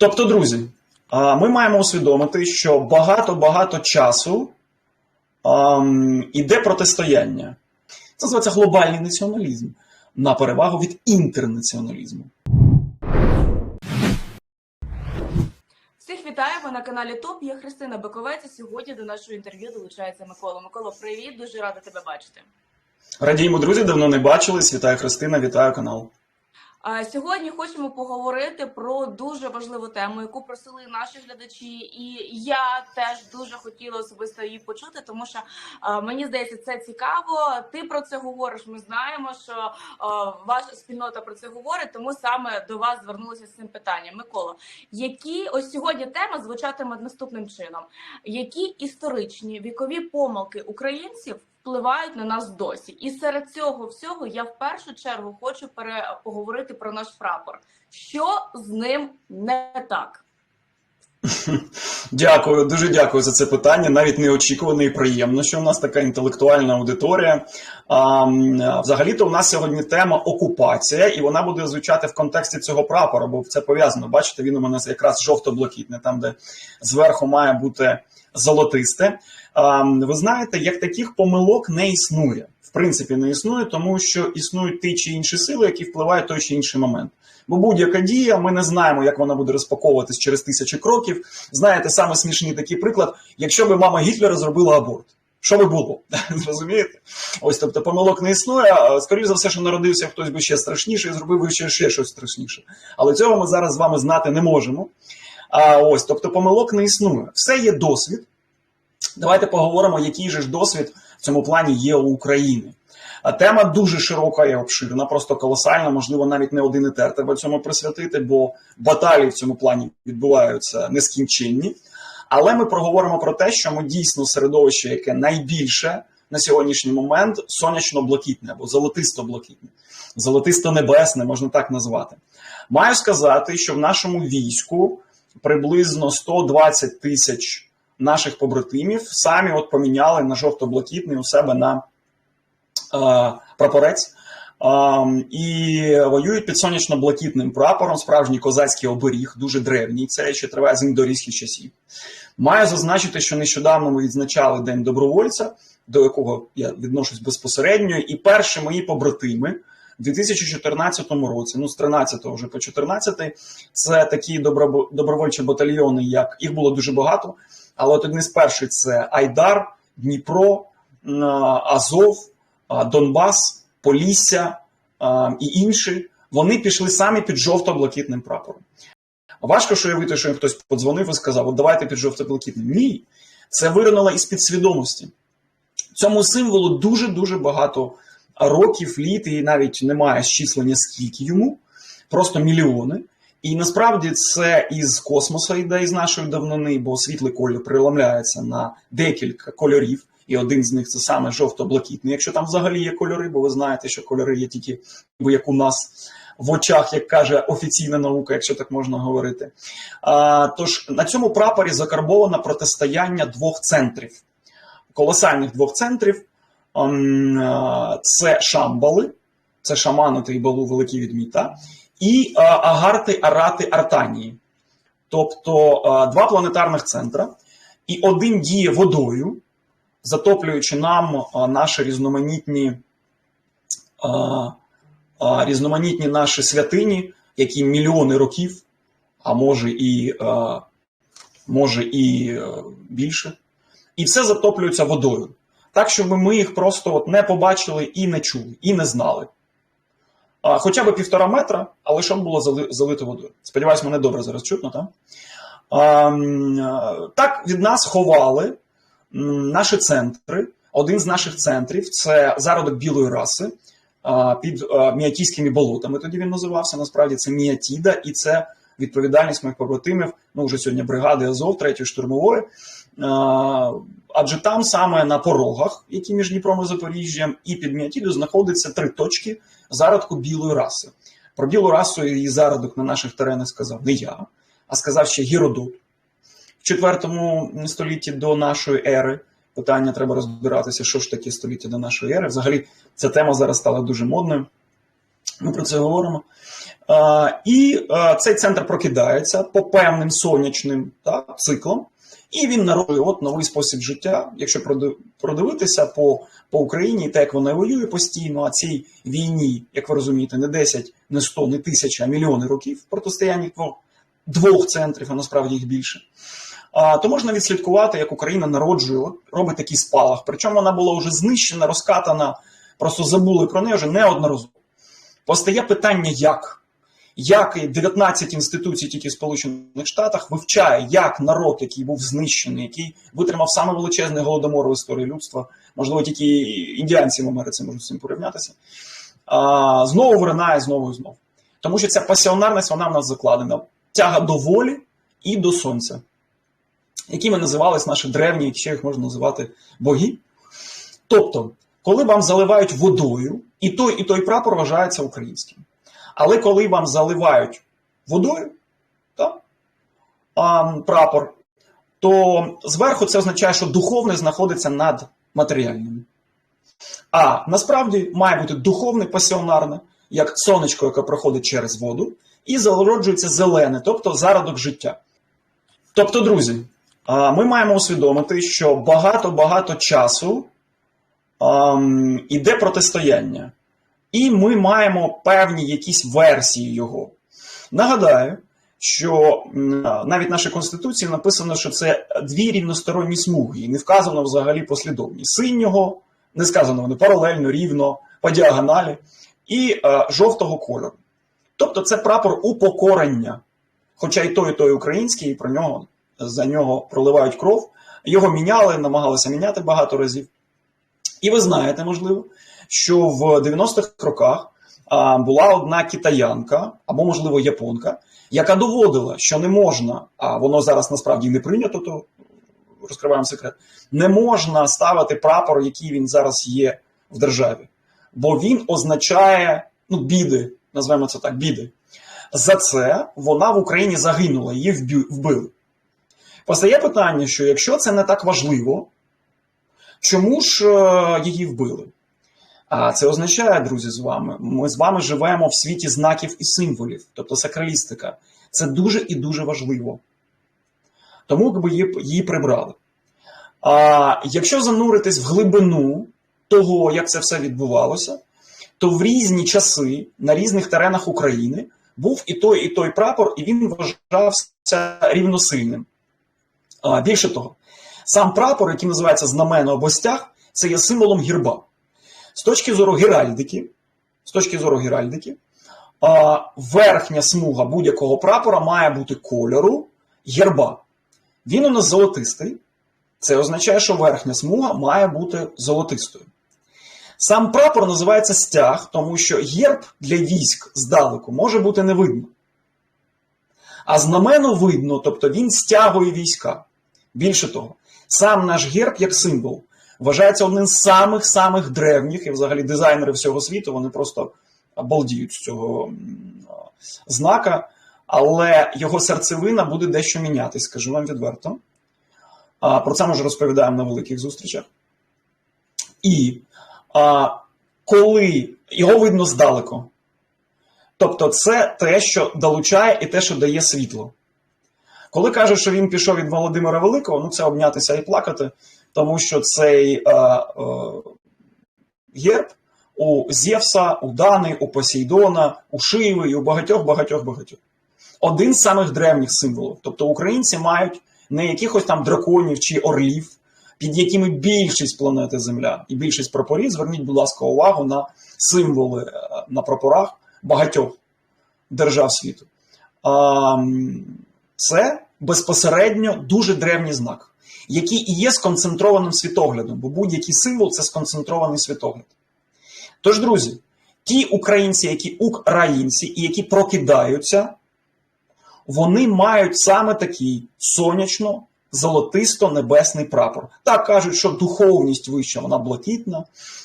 Тобто, друзі, ми маємо усвідомити, що багато-багато часу іде протистояння. Це називається глобальний націоналізм на перевагу від інтернаціоналізму. Всіх вітаємо на каналі ТОП. Я Христина Баковець. і Сьогодні до нашого інтерв'ю долучається Микола. Микола, привіт, дуже рада тебе бачити. Радіємо, друзі, давно не бачились. Вітаю Христина, вітаю канал. Сьогодні хочемо поговорити про дуже важливу тему, яку просили наші глядачі, і я теж дуже хотіла особисто її почути, тому що мені здається, це цікаво. Ти про це говориш. Ми знаємо, що ваша спільнота про це говорить, тому саме до вас звернулися з цим питанням. Микола, які ось сьогодні тема звучатиме наступним чином: які історичні вікові помилки українців? Впливають на нас досі, і серед цього всього я в першу чергу хочу поговорити про наш прапор. Що з ним не так? Дякую, дуже дякую за це питання. Навіть неочікувано і приємно, що у нас така інтелектуальна аудиторія. Взагалі-то у нас сьогодні тема окупація, і вона буде звучати в контексті цього прапора, бо це пов'язано. Бачите, він у мене якраз жовто-блакитне, там де зверху має бути золотисте. Ви знаєте, як таких помилок не існує. В принципі, не існує, тому що існують ті чи інші сили, які впливають той чи інший момент. Бо будь-яка дія, ми не знаємо, як вона буде розпаковуватись через тисячі кроків. Знаєте, саме смішний такий приклад, якщо би мама Гітлера зробила аборт. Що би було? Зрозумієте? Ось тобто помилок не існує. Скоріше за все, що народився хтось би ще страшніше і зробив би ще, ще щось страшніше. Але цього ми зараз з вами знати не можемо. А ось, тобто, помилок не існує. Все є досвід. Давайте поговоримо, який же ж досвід в цьому плані є у України. Тема дуже широка і обширна, просто колосальна. Можливо, навіть не один етер треба цьому присвятити, бо баталії в цьому плані відбуваються нескінченні. Але ми проговоримо про те, що ми дійсно середовище, яке найбільше на сьогоднішній момент сонячно-блакитне або золотисто-блакитне, золотисто-небесне, можна так назвати. Маю сказати, що в нашому війську приблизно 120 тисяч наших побратимів самі от поміняли на жовто-блакитний у себе на е, прапорець. Um, і воюють під сонячно-блакитним прапором, справжній козацький оберіг, дуже древній. Це ще триває з індорійських часів. Маю зазначити, що нещодавно ми відзначали День добровольця, до якого я відношусь безпосередньо, і перші мої побратими в 2014 році, ну з 13 вже по 14, це такі добровольчі батальйони, як їх було дуже багато. Але от одні з перших це Айдар, Дніпро, Азов, Донбас. Полісся і інші, вони пішли самі під жовто-блакитним прапором. Важко що уявити, що їм хтось подзвонив і сказав: От давайте під жовто-блакитним. Ні, це виринуло із підсвідомості. Цьому символу дуже-дуже багато років, літ, і навіть немає щислення, скільки йому, просто мільйони. І насправді це із космосу йде із нашої давнини, бо світлий кольор приламляється на декілька кольорів і один з них це саме жовто-блакитний. Якщо там взагалі є кольори, бо ви знаєте, що кольори є тільки як у нас в очах, як каже офіційна наука, якщо так можна говорити. А, Тож на цьому прапорі закарбовано протистояння двох центрів, колосальних двох центрів. Це шамбали, це шамани та Ібалу великі відміта, і агарти, арати, артанії. Тобто два планетарних центра, і один діє водою затоплюючи нам наші різноманітні різноманітні наші святині, які мільйони років, а може і може і більше, і все затоплюється водою. Так, щоб ми їх просто от не побачили і не чули, і не знали. А, Хоча б півтора метра, але щоб було зали, залито водою. Сподіваюсь, мене добре зараз чутно, так? А, так від нас ховали наші центри. Один з наших центрів це зародок білої раси під міатійськими болотами. Тоді він називався. Насправді це Міатіда, і це відповідальність моїх побратимів. Ну вже сьогодні бригади Азов, третьої штурмової. Адже там саме на порогах, які між Дніпром і Запоріжжям, і під Міатідою знаходяться три точки зародку білої раси. Про білу расу і зародок на наших теренах сказав не я, а сказав ще Гіродот в четвертому столітті до нашої ери. Питання треба розбиратися, що ж таке століття до нашої ери. Взагалі, ця тема зараз стала дуже модною. Ми про це говоримо. І цей центр прокидається по певним сонячним так, циклам, і він народжує от новий спосіб життя. Якщо продивитися по, по Україні, те, як вона воює постійно, а цій війні, як ви розумієте, не 10, не 100, не тисяча, а мільйони років протистояння двох, двох центрів, а насправді їх більше. А, то можна відслідкувати, як Україна народжує, от, робить такий спалах. Причому вона була вже знищена, розкатана, просто забули про неї вже неодноразово. Постає питання, як? Як і 19 інституцій тільки в Сполучених Штатах вивчає, як народ, який був знищений, який витримав саме величезний голодомор в історії людства, можливо, тільки індіанці в Америці можуть з цим порівнятися, а, знову виринає знову і знову. Тому що ця пасіонарність вона в нас закладена. Тяга до волі і до сонця, якими називались наші древні, якщо їх можна називати боги. Тобто, коли вам заливають водою, і той, і той прапор вважається українським. Але коли вам заливають водою та, а, прапор, то зверху це означає, що духовне знаходиться над матеріальним. А насправді має бути духовне пасіонарне, як сонечко, яке проходить через воду, і зароджується зелене, тобто зародок життя. Тобто, друзі, ми маємо усвідомити, що багато-багато часу іде протистояння. І ми маємо певні якісь версії його. Нагадаю, що навіть нашій Конституції написано, що це дві рівносторонні смуги, і не вказано взагалі послідовність. Синього, не сказано вони паралельно, рівно, по діагоналі, і е, жовтого кольору. Тобто це прапор упокорення. Хоча і той, і той український, і про нього за нього проливають кров. Його міняли, намагалися міняти багато разів. І ви знаєте, можливо, що в 90-х роках була одна китаянка, або, можливо, японка, яка доводила, що не можна, а воно зараз насправді не прийнято, то розкриваємо секрет, не можна ставити прапор, який він зараз є в державі. Бо він означає ну, біди, назвемо це так, біди. За це вона в Україні загинула, її вбили. Постає питання, що якщо це не так важливо, чому ж е, її вбили? А це означає, друзі, з вами. Ми з вами живемо в світі знаків і символів, тобто сакралістика. Це дуже і дуже важливо. Тому якби її, її прибрали. А якщо зануритись в глибину того, як це все відбувалося, то в різні часи на різних теренах України був і той, і той прапор, і він вважався рівносильним. А, більше того, сам прапор, який називається знамено або стяг, це є символом герба. З точки зору геральдики, з точки зору геральдики, верхня смуга будь-якого прапора має бути кольору герба. Він у нас золотистий. Це означає, що верхня смуга має бути золотистою. Сам прапор називається стяг, тому що герб для військ здалеку може бути не видно. А знамено видно, тобто він стягує війська. Більше того, сам наш герб як символ вважається одним з самих самих древніх, і взагалі дизайнери всього світу вони просто балдіють з цього знака, але його серцевина буде дещо мінятись, скажу вам відверто. Про це ми вже розповідаємо на великих зустрічах. І а, коли його видно здалеку, тобто це те, що долучає і те, що дає світло. Коли кажуть, що він пішов від Володимира Великого, ну це обнятися і плакати, тому що цей е, е, герб у Зевса, у Дани, у Посейдона, у Шиви і у багатьох, багатьох, багатьох. Один з самих древніх символів. Тобто українці мають не якихось там драконів чи орлів, під якими більшість планети Земля і більшість прапорів. Зверніть, будь ласка, увагу на символи е, на прапорах багатьох держав світу. А, Це безпосередньо дуже древній знак, який і є сконцентрованим світоглядом, бо будь-який символ це сконцентрований світогляд. Тож, друзі, ті українці, які українці і які прокидаються, вони мають саме такий сонячно золотисто-небесний прапор. Так кажуть, що духовність вища, вона блакитна,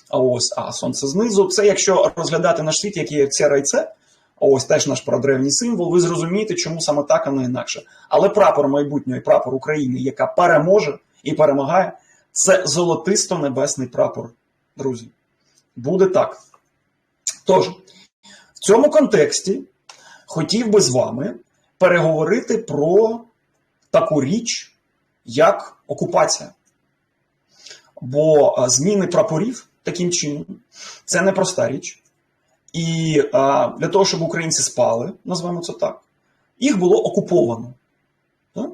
а ось а сонце знизу. Це якщо розглядати наш світ, як є це райце, ось теж наш прадревній символ, ви зрозумієте, чому саме так, а не інакше. Але прапор майбутнього і прапор України, яка переможе і перемагає, це золотисто-небесний прапор, друзі. Буде так. Тож, в цьому контексті хотів би з вами переговорити про таку річ, як окупація. Бо зміни прапорів таким чином це непроста річ. І а, для того, щоб українці спали, назвемо це так, їх було окуповано. Так?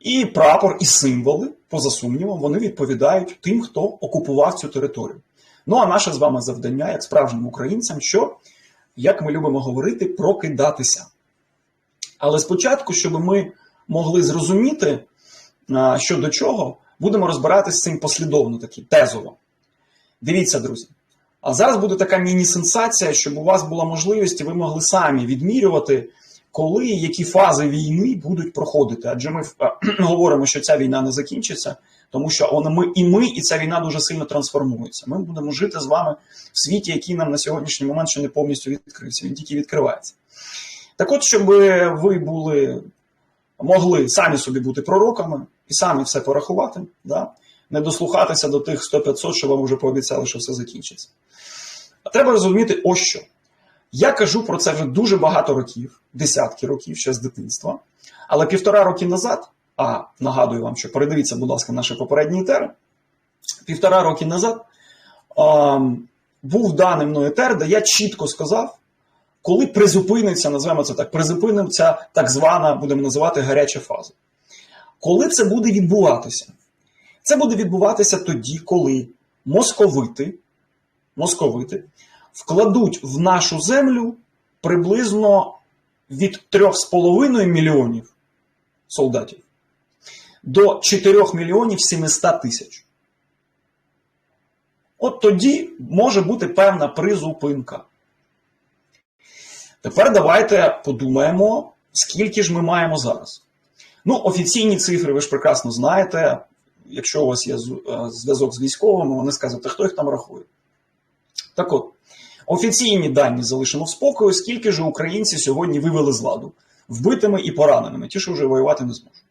І прапор, і символи, поза сумнівом, вони відповідають тим, хто окупував цю територію. Ну а наше з вами завдання, як справжнім українцям, що, як ми любимо говорити, прокидатися. Але спочатку, щоб ми могли зрозуміти, що до чого, будемо розбиратися з цим послідовно, таки, тезово. Дивіться, друзі. А зараз буде така міні-сенсація, щоб у вас була можливість, і ви могли самі відмірювати, коли які фази війни будуть проходити. Адже ми е, говоримо, що ця війна не закінчиться, тому що вона ми і ми, і ця війна дуже сильно трансформується. Ми будемо жити з вами в світі, який нам на сьогоднішній момент ще не повністю відкрився. Він тільки відкривається. Так от, щоб ви були, могли самі собі бути пророками і самі все порахувати, да? Не дослухатися до тих 100-500, що вам вже пообіцяли, що все закінчиться. А треба розуміти, ось що. Я кажу про це вже дуже багато років, десятки років ще з дитинства. Але півтора роки назад, а нагадую вам, що передивіться, будь ласка, наші попередні етери, півтора роки назад а, був даний мною етер, де я чітко сказав, коли призупиниться, називаємо це так, призупиниться так звана, будемо називати гаряча фаза. Коли це буде відбуватися? Це буде відбуватися тоді, коли московити, московити вкладуть в нашу землю приблизно від 3,5 мільйонів солдатів до 4 мільйонів 700 тисяч. От тоді може бути певна призупинка. Тепер давайте подумаємо, скільки ж ми маємо зараз. Ну, офіційні цифри, ви ж прекрасно знаєте. Якщо у вас є зв'язок з військовими, вони скажуть, хто їх там рахує. Так от, офіційні дані залишимо в спокою, скільки ж українці сьогодні вивели з ладу вбитими і пораненими, ті, що вже воювати не зможуть.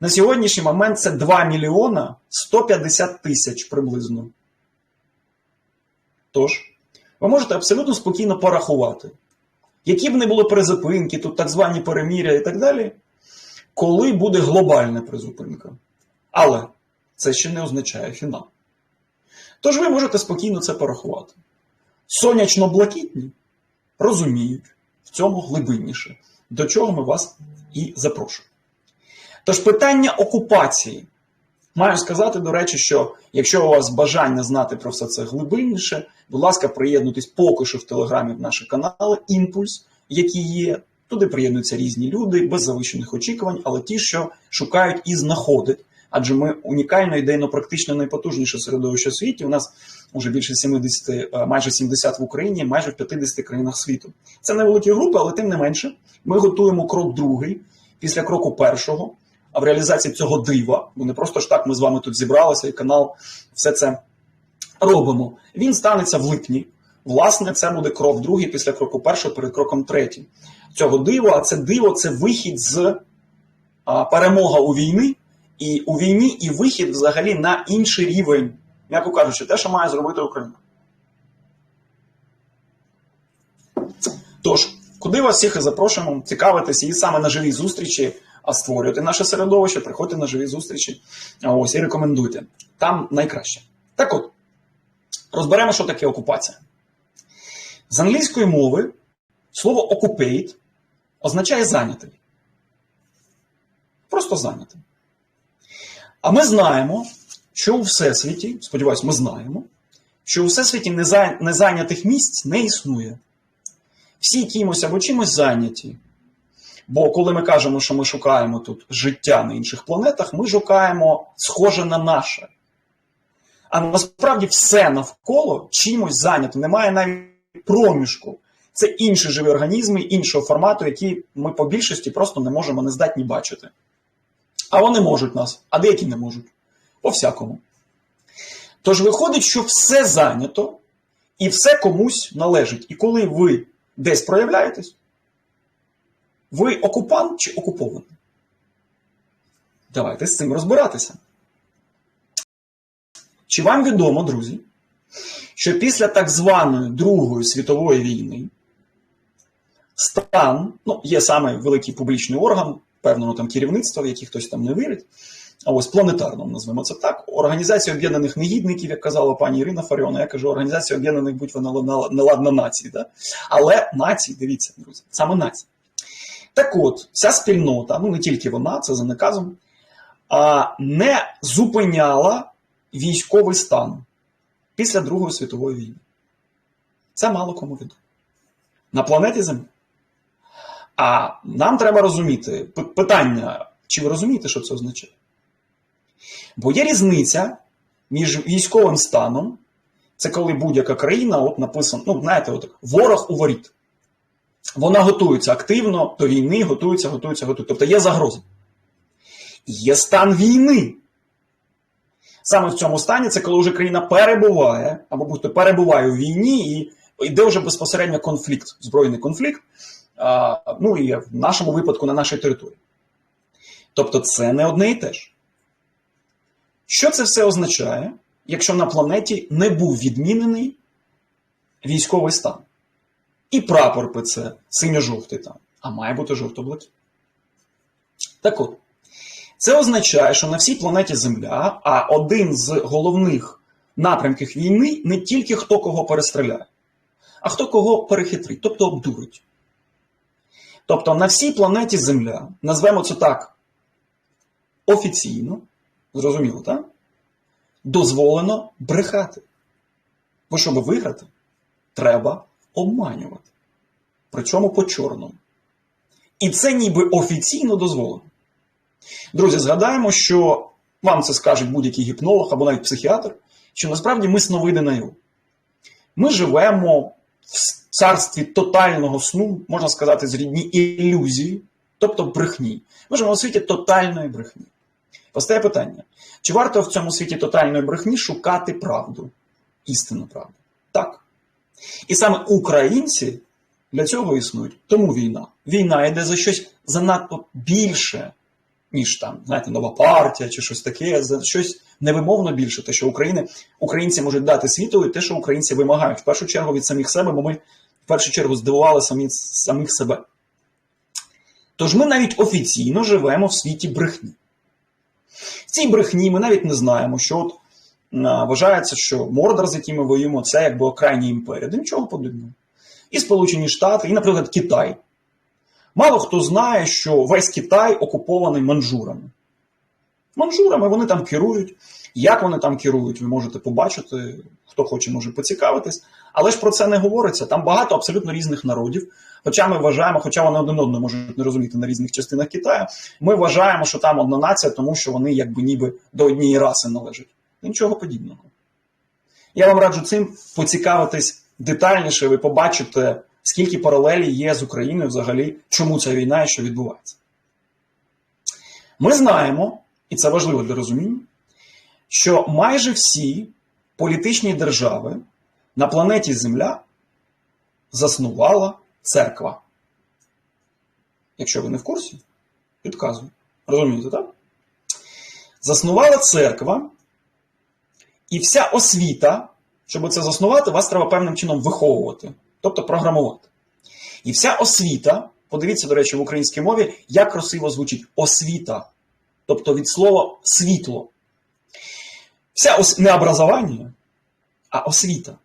На сьогоднішній момент це 2 мільйона 150 тисяч приблизно. Тож, ви можете абсолютно спокійно порахувати, які б не були призупинки, тут так звані переміря і так далі, коли буде глобальна призупинка. Але це ще не означає фінал. Тож ви можете спокійно це порахувати. Сонячно-блакитні розуміють в цьому глибинніше, до чого ми вас і запрошуємо. Тож питання окупації. Маю сказати, до речі, що якщо у вас бажання знати про все це глибинніше, будь ласка, приєднуйтесь поки що в телеграмі в наші канали Імпульс, які є. Туди приєднуються різні люди без завищених очікувань, але ті, що шукають і знаходять. Адже ми унікально ідейно практично найпотужніше середовище в світі. У нас вже більше 70, майже 70 в Україні, майже в 50 країнах світу. Це невеликі групи, але тим не менше, ми готуємо крок другий після кроку першого. А в реалізації цього дива, бо не просто ж так ми з вами тут зібралися, і канал все це робимо. Він станеться в липні. Власне, це буде крок другий після кроку першого перед кроком третім. Цього дива, а це диво це вихід з а, перемога у війни, і у війні і вихід взагалі на інший рівень, м'яко кажучи, те, що має зробити Україна. Тож, куди вас всіх і запрошуємо цікавитися і саме на живій зустрічі, а створювати наше середовище, приходьте на живі зустрічі. Ось і рекомендуйте. Там найкраще. Так от, розберемо, що таке окупація. З англійської мови слово occupate означає зайнятий. Просто зайнятий. А ми знаємо, що у Всесвіті, сподіваюсь, ми знаємо, що у Всесвіті незайнятих місць не існує. Всі кимось або чимось зайняті. Бо коли ми кажемо, що ми шукаємо тут життя на інших планетах, ми шукаємо схоже на наше. А насправді все навколо чимось зайнято. Немає навіть проміжку. Це інші живі організми, іншого формату, які ми по більшості просто не можемо не здатні бачити. А вони можуть нас, а деякі не можуть. По всякому. Тож виходить, що все зайнято і все комусь належить. І коли ви десь проявляєтесь, ви окупант чи окупований? Давайте з цим розбиратися. Чи вам відомо, друзі, що після так званої Другої світової війни стан, ну, є саме великий публічний орган, певного там керівництва, в який хтось там не вірить. А ось планетарно назвемо це так. Організація Об'єднаних Негідників, як казала пані Ірина Фаріона, я кажу, Організація Об'єднаних будь вона неладна нації. Да? Але нації, дивіться, друзі, саме нації. Так от, вся спільнота, ну не тільки вона, це за наказом, а, не зупиняла військовий стан після Другої світової війни. Це мало кому відомо. На планеті Земля. А нам треба розуміти питання, чи ви розумієте, що це означає? Бо є різниця між військовим станом, це коли будь-яка країна, от написано, ну, знаєте, от, ворог у воріт. Вона готується активно до війни, готується, готується, готується. Тобто є загроза. Є стан війни. Саме в цьому стані це коли вже країна перебуває, або будь-то перебуває у війні, і йде вже безпосередньо конфлікт, збройний конфлікт, ну і в нашому випадку на нашій території. Тобто це не одне і те ж. Що це все означає, якщо на планеті не був відмінений військовий стан? І прапор ПЦ синьо-жовтий там, а має бути жовто-блакитний. Так от, це означає, що на всій планеті Земля, а один з головних напрямків війни не тільки хто кого перестріляє, а хто кого перехитрить, тобто обдурить. Тобто на всій планеті Земля, назвемо це так офіційно, зрозуміло, так? Дозволено брехати. Бо щоб виграти, треба обманювати. Причому по чорному. І це ніби офіційно дозволено. Друзі, згадаємо, що вам це скаже будь-який гіпнолог або навіть психіатр, що насправді ми сновиди наяву. Ми живемо в царстві тотального сну, можна сказати, з рідні ілюзії, тобто брехні. Ми живемо у світі тотальної брехні. Постає питання: чи варто в цьому світі тотальної брехні шукати правду, істинну правду? Так. І саме українці для цього існують. Тому війна. Війна йде за щось занадто більше, ніж там, знаєте, нова партія чи щось таке, за щось невимовно більше, те, що України, українці можуть дати світові, те, що українці вимагають. В першу чергу від самих себе, бо ми в першу чергу здивували самі, самих себе. Тож ми навіть офіційно живемо в світі брехні. В цій брехні ми навіть не знаємо, що от вважається, що Мордор, з яким ми воюємо, це якби окрайня імперія. До нічого подібного. І Сполучені Штати, і, наприклад, Китай. Мало хто знає, що весь Китай окупований манжурами. Манжурами вони там керують. Як вони там керують, ви можете побачити, хто хоче, може поцікавитись. Але ж про це не говориться. Там багато абсолютно різних народів. Хоча ми вважаємо, хоча вони один одного можуть не розуміти на різних частинах Китаю, ми вважаємо, що там одна нація, тому що вони якби ніби до однієї раси належать. Нічого подібного. Я вам раджу цим поцікавитись детальніше, ви побачите, скільки паралелі є з Україною взагалі, чому ця війна і що відбувається. Ми знаємо, і це важливо для розуміння, що майже всі політичні держави на планеті Земля заснувала церква. Якщо ви не в курсі, підказую. Розумієте, так? Заснувала церква, і вся освіта, щоб це заснувати, вас треба певним чином виховувати, тобто програмувати. І вся освіта, подивіться, до речі, в українській мові, як красиво звучить освіта, тобто від слова світло. Вся ос... не образування, а освіта.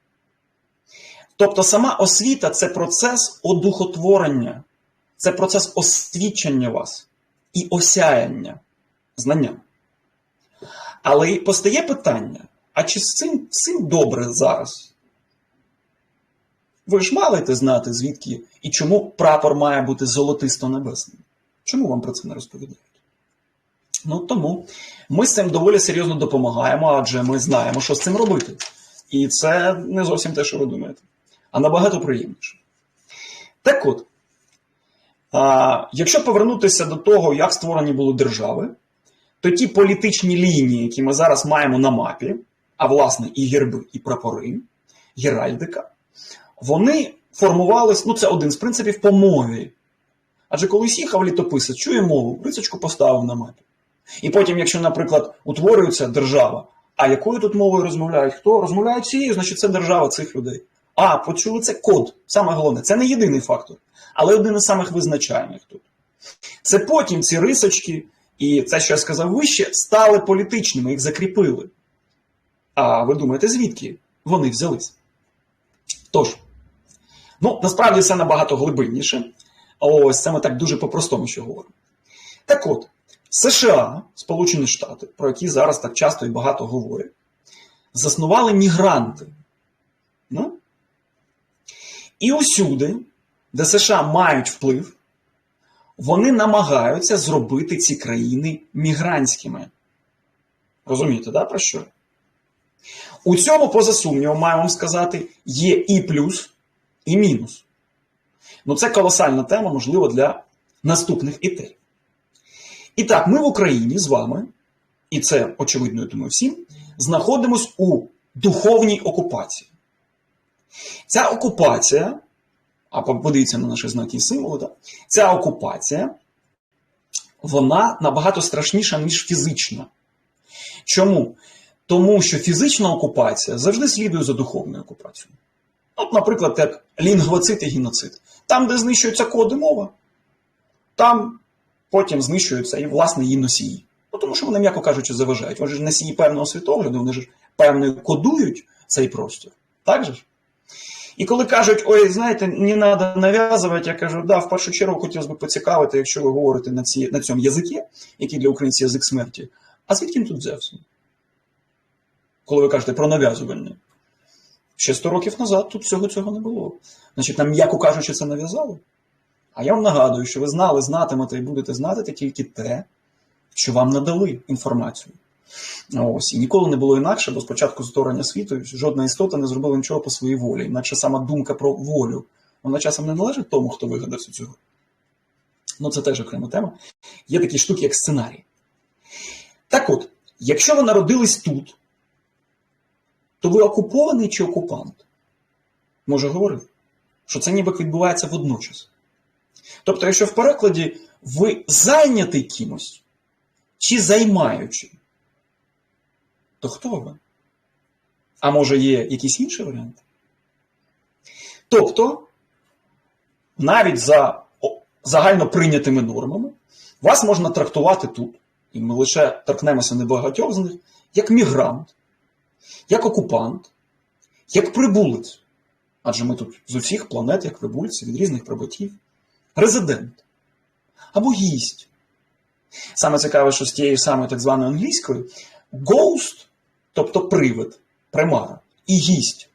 Тобто сама освіта це процес одухотворення, це процес освічення вас і осяяння знанням. Але постає питання: а чи з цим, з цим добре зараз? Ви ж маєте знати, звідки і чому прапор має бути золотисто-небесним? Чому вам про це не розповідають? Ну тому ми з цим доволі серйозно допомагаємо, адже ми знаємо, що з цим робити. І це не зовсім те, що ви думаєте, а набагато приємніше. Так от, а, якщо повернутися до того, як створені були держави, то ті політичні лінії, які ми зараз маємо на мапі, а власне і герби, і прапори, геральдика, вони формувались, ну це один з принципів по мові. Адже колись їхав літописець, чує мову, рисочку поставив на мапі. І потім, якщо, наприклад, утворюється держава, А якою тут мовою розмовляють? Хто? Розмовляють цією, значить це держава цих людей. А, почули це код. Саме головне, це не єдиний фактор, але один із самих визначальних тут. Це потім ці рисочки, і це, що я сказав вище, стали політичними, їх закріпили. А ви думаєте, звідки вони взялись? Тож, ну, насправді все набагато глибинніше. Ось це ми так дуже по-простому що говоримо. Так от, США, Сполучені Штати, про які зараз так часто і багато говорять, заснували мігранти. Ну? І усюди, де США мають вплив, вони намагаються зробити ці країни мігрантськими. Розумієте, да, про що? У цьому, поза сумнівом, маю вам сказати, є і плюс, і мінус. Ну, це колосальна тема, можливо, для наступних ідей. І так, ми в Україні з вами, і це очевидно, я думаю, всім, знаходимось у духовній окупації. Ця окупація, а подивіться на наші знаки і символи, так? ця окупація, вона набагато страшніша, ніж фізична. Чому? Тому що фізична окупація завжди слідує за духовною окупацією. От, наприклад, як лінгвоцит і геноцид. Там, де знищуються коди мова, там потім знищуються і, власне, її носії. Ну, тому що вони, м'яко кажучи, заважають. Вони ж носії певного світогляду, вони ж певно кодують цей простір. Так же ж? І коли кажуть, ой, знаєте, не треба нав'язувати, я кажу, да, в першу чергу хотілося б поцікавити, якщо ви говорите на, ці, на цьому язикі, який для українців язик смерті, а звідки він тут взявся? Коли ви кажете про нав'язувальне. Ще 100 років назад тут всього цього не було. Значить, нам, м'яко кажучи, це нав'язали. А я вам нагадую, що ви знали, знатимете і будете знати тільки те, що вам надали інформацію. Ось, і ніколи не було інакше, бо спочатку створення світу жодна істота не зробила нічого по своїй волі. Інакше сама думка про волю, вона часом не належить тому, хто вигадався цього. Ну, це теж окрема тема. Є такі штуки, як сценарій. Так от, якщо ви народились тут, то ви окупований чи окупант? Може говорити, що це ніби відбувається водночас. Тобто, якщо в перекладі ви зайнятий кимось чи займаючи, то хто ви? А може є якісь інші варіанти? Тобто, навіть за загально прийнятими нормами, вас можна трактувати тут, і ми лише торкнемося небагатьох з них, як мігрант, як окупант, як прибулець. Адже ми тут з усіх планет, як прибульці, від різних прибутів, резидент або гість. Саме цікаве, що з тією самою так званою англійською ghost, тобто привид, примара, і гість,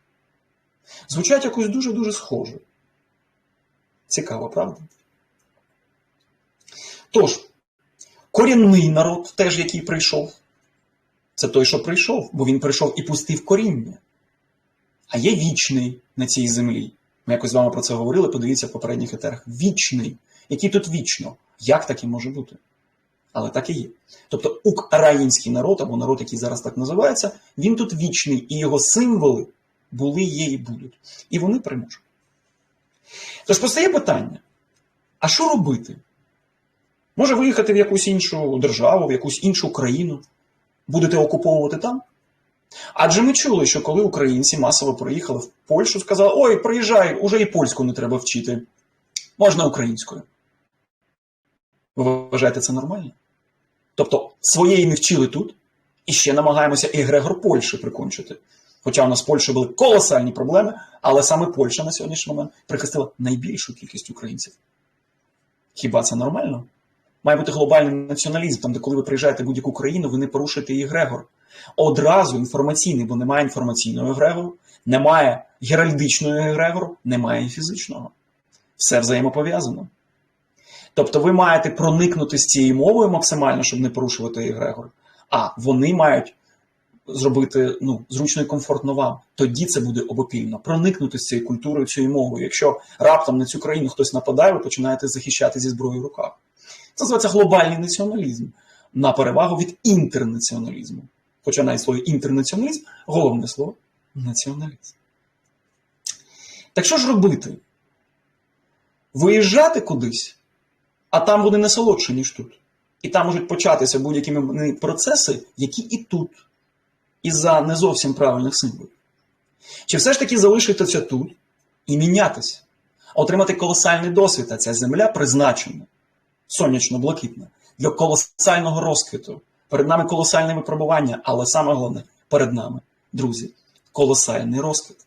звучать якось дуже-дуже схоже. Цікаво, правда? Тож, корінний народ, теж який прийшов, це той, що прийшов, бо він прийшов і пустив коріння. А є вічний на цій землі. Ми якось з вами про це говорили, подивіться в попередніх етерах. Вічний. Який тут вічно? Як таке може бути? Але так і є. Тобто український народ, або народ, який зараз так називається, він тут вічний, і його символи були, є і будуть. І вони переможуть. Тож постає питання: а що робити? Може виїхати в якусь іншу державу, в якусь іншу країну? Будете окуповувати там? Адже ми чули, що коли українці масово приїхали в Польщу, сказали: ой, приїжджай, уже і польську не треба вчити. Можна українською. Ви вважаєте це нормально? Тобто своєї не вчили тут, і ще намагаємося егрегор Польщі прикончити. Хоча у нас в Польщі були колосальні проблеми, але саме Польща на сьогоднішній момент прихистила найбільшу кількість українців. Хіба це нормально? Має бути глобальний націоналізм, там, де коли ви приїжджаєте в будь-яку країну, ви не порушуєте егрегор. Одразу інформаційний, бо немає інформаційного егрегору, немає геральдичного егрегору, немає фізичного. Все взаємопов'язано. Тобто ви маєте проникнути з цією мовою максимально, щоб не порушувати егрегор, а вони мають зробити ну, зручно і комфортно вам. Тоді це буде обопільно. Проникнути з цією культурою, цією мовою. Якщо раптом на цю країну хтось нападає, ви починаєте захищати зі зброєю в руках. Це називається глобальний націоналізм на перевагу від інтернаціоналізму. Хоча навіть слово інтернаціоналізм головне слово націоналізм. Так що ж робити? Виїжджати кудись, а там буде не солодше, ніж тут. І там можуть початися будь-які процеси, які і тут. із-за не зовсім правильних символів? Чи все ж таки залишитися тут і мінятися, отримати колосальний досвід, а ця земля призначена сонячно-блакитна для колосального розквіту. Перед нами колосальне випробування, але саме головне перед нами, друзі, колосальний розквіт.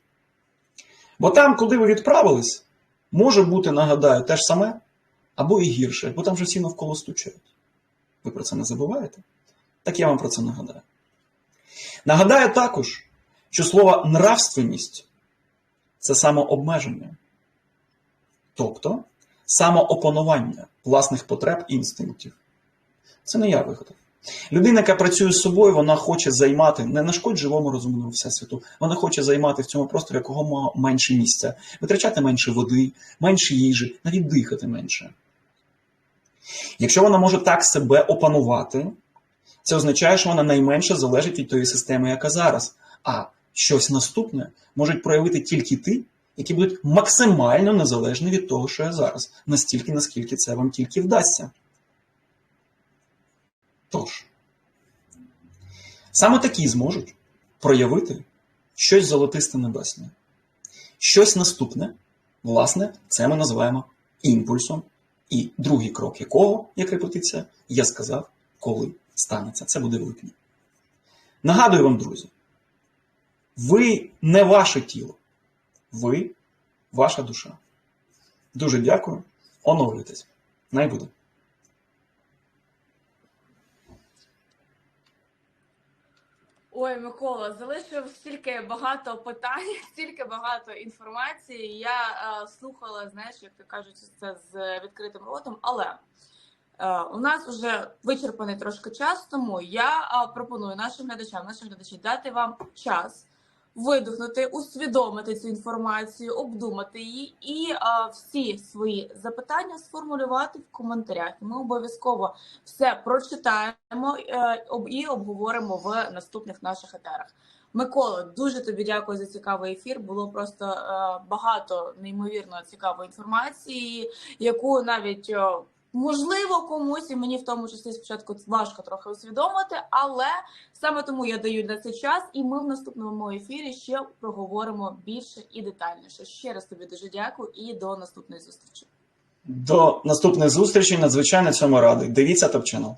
Бо там, куди ви відправились, може бути, нагадаю, те ж саме або і гірше, бо там же всі навколо стучать. Ви про це не забуваєте? Так я вам про це нагадаю. Нагадаю також, що слово нравственність це самообмеження, тобто самоопанування власних потреб і інстинктів. Це не я вигадав. Людина, яка працює з собою, вона хоче займати, не нашкодь живому розумному всесвіту, вона хоче займати в цьому просторі якомога менше місця, витрачати менше води, менше їжі, навіть дихати менше. Якщо вона може так себе опанувати, це означає, що вона найменше залежить від тої системи, яка зараз. А щось наступне можуть проявити тільки ті, які будуть максимально незалежні від того, що я зараз, настільки, наскільки це вам тільки вдасться. Тож, саме такі зможуть проявити щось золотисте небесне. Щось наступне, власне, це ми називаємо імпульсом. І другий крок якого, як репетиція, я сказав, коли станеться. Це буде в липні. Нагадую вам, друзі, ви не ваше тіло, ви ваша душа. Дуже дякую. Оновлюйтесь. Най буде. Ой, Микола, залишив стільки багато питань, стільки багато інформації. Я е, слухала, знаєш, як то кажуть, це з відкритим ротом. Але е, у нас вже вичерпаний трошки час, тому я е, пропоную нашим глядачам, нашим глядачам дати вам час видихнути, усвідомити цю інформацію, обдумати її і е, всі свої запитання сформулювати в коментарях. Ми обов'язково все прочитаємо е, і обговоримо в наступних наших етерах. Микола, дуже тобі дякую за цікавий ефір. Було просто е, багато неймовірно цікавої інформації, яку навіть можливо комусь, і мені в тому числі спочатку важко трохи усвідомити, але саме тому я даю на це час, і ми в наступному ефірі ще проговоримо більше і детальніше. Ще раз тобі дуже дякую і до наступної зустрічі. До наступних зустрічей. Надзвичайно цьому радий. Дивіться топ-ченел.